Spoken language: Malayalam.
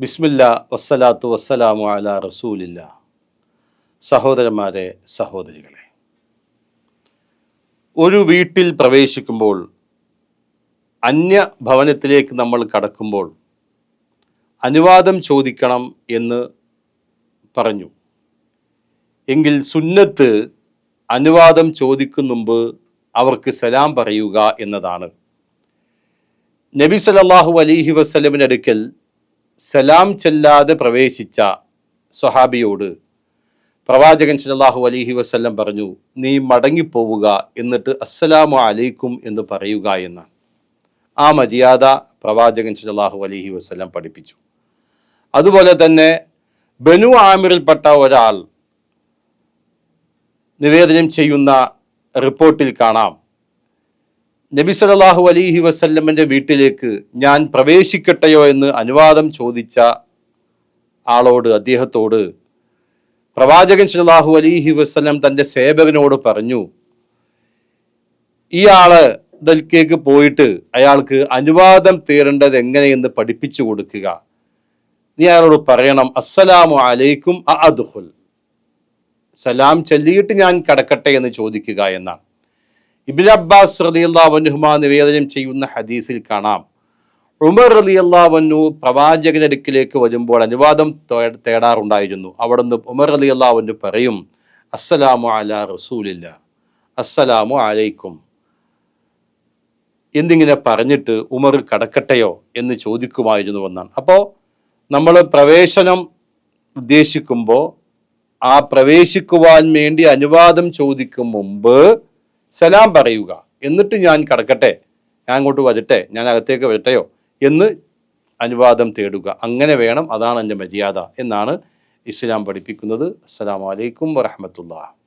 ബിസ്മില്ല വസ്സലാത്തു വസ്സലാമു അല റസൂലില്ല. സഹോദരന്മാരെ സഹോദരികളെ. ഒരു വീട്ടിൽ പ്രവേശിക്കുമ്പോൾ അന്യ ഭവനത്തിലേക്ക് നമ്മൾ കടക്കുമ്പോൾ അനുവാദം ചോദിക്കണം എന്ന് പറഞ്ഞു. എങ്കിൽ സുന്നത്ത് അനുവാദം ചോദിക്കും മുമ്പ് അവർക്ക് സലാം പറയുക എന്നതാണ്. നബി സല്ലല്ലാഹു അലൈഹി വസ്ലമിനടുക്കൽ സലാം ചെല്ലാതെ പ്രവേശിച്ച സ്വഹാബിയോട് പ്രവാചകൻ സല്ലല്ലാഹു അലൈഹി വസല്ലം പറഞ്ഞു നീ മടങ്ങിപ്പോവുക എന്നിട്ട് അസ്സലാമു അലൈക്കും എന്ന് പറയുക എന്ന് ആ മര്യാദ പ്രവാചകൻ സല്ലല്ലാഹു അലൈഹി വസല്ലം പഠിപ്പിച്ചു. അതുപോലെ തന്നെ ബനു ആമിറിൽപ്പെട്ട ഒരാൾ നിവേദനം ചെയ്യുന്ന റിപ്പോർട്ടിൽ കാണാം. നബി സല്ലല്ലാഹു അലൈഹി വസല്ലമ്മന്റെ വീട്ടിലേക്ക് ഞാൻ പ്രവേശിക്കട്ടെയോ എന്ന് അനുവാദം ചോദിച്ച ആളോട് അദ്ദേഹത്തോട് പ്രവാചകൻ സലാഹു അലൈഹി വസ്ലം തന്റെ സേവകനോട് പറഞ്ഞു ഈ ആൾ ഡൽക്കേക്ക് പോയിട്ട് അയാൾക്ക് അനുവാദം തേടേണ്ടത് എങ്ങനെയെന്ന് പഠിപ്പിച്ചു കൊടുക്കുക. നീ അയാളോട് പറയണം അസ്സലാമു അലൈക്കും അദ്ഹുൽ സലാം ചൊല്ലിയിട്ട് ഞാൻ കടക്കട്ടെ എന്ന് ചോദിക്കുക എന്നാണ്. ഇബിൻ അബ്ബാസ് റലിയല്ലാവന്നുഹുമ നിവേദനം ചെയ്യുന്ന ഹദീസിൽ കാണാം. ഉമർ റലിയല്ലാവന്നു പ്രവാചകന്റെ അടുക്കിലേക്ക് വരുമ്പോൾ അനുവാദം തേടാറുണ്ടായിരുന്നു. അവിടെ നിന്ന് ഉമർ റലിയല്ലാവന്നു പറയും അസ്സലാമു അല റസൂലില്ല അസ്സലാമു അലൈക്കും. എന്നിങ്ങനെ പറഞ്ഞിട്ട് ഉമർ കടക്കട്ടെയോ എന്ന് ചോദിക്കുമായിരുന്നു എന്നാണ് അപ്പോൾ നമ്മൾ പ്രവേശനം ഉദ്ദേശിക്കുമ്പോൾ ആ പ്രവേശിക്കുവാൻ വേണ്ടി അനുവാദം ചോദിക്കും മുമ്പ് സലാം പറയുക. എന്നിട്ട് ഞാൻ കടക്കട്ടെ. ഞാൻ അങ്ങോട്ട് വരട്ടെ. ഞാൻ അകത്തേക്ക് വരട്ടെയോ? എന്ന് അനുവാദം തേടുക. അങ്ങനെ വേണം. അതാണ് എന്റെ മര്യാദ. എന്നാണ് ഇസ്ലാം പഠിപ്പിക്കുന്നത്. അസ്സലാമു അലൈക്കും വറഹമത്തുള്ള